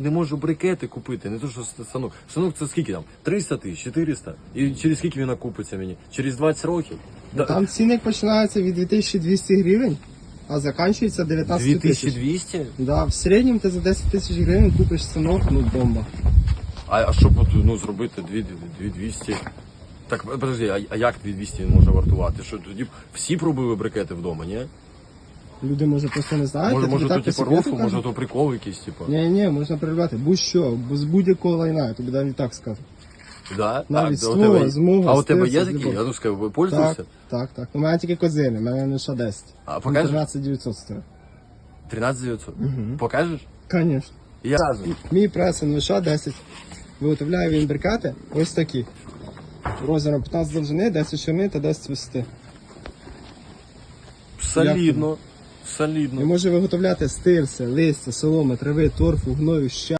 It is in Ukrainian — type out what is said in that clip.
Не можу брикети купити, не то що станок. Станок це скільки там? 300 тисяч, 400? І через скільки він окупиться мені? Через 20 років? Да, Там цінник починається від 2200 гривень, а закінчується 19 тисяч. 2200? Да, в середньому ти за 10 тисяч гривень купиш станок, ну бомба. А, а от, ну, зробити 2200? Так, подожди, а, а як 2200 він може вартувати? Що тоді б всі пробили брикети вдома, ні? Люди може просто не знають. Може, може то типу рофл, може то прикол якийсь, типу. Ні, ні, можна придбати будь-що, з будь-якого лайна, я тобі навіть так скажу. Да? Навіть а, у тебе, з мого, а у тебе є такі? Я ну скажу, ви пользуєшся? Так, так, так. У мене тільки козини, у мене лише 10. А покажеш? 13 900 стоїть. 13 900? Мгм. Покажеш? Звісно. Я разом. Мій пресин лише 10. Виготовляю він брикети ось такі. Розміром 15 довжини, 10 ширини та 10 висоти. Солідно. І може виготовляти стирси, листя, соломи, трави, торфу, гною, ща.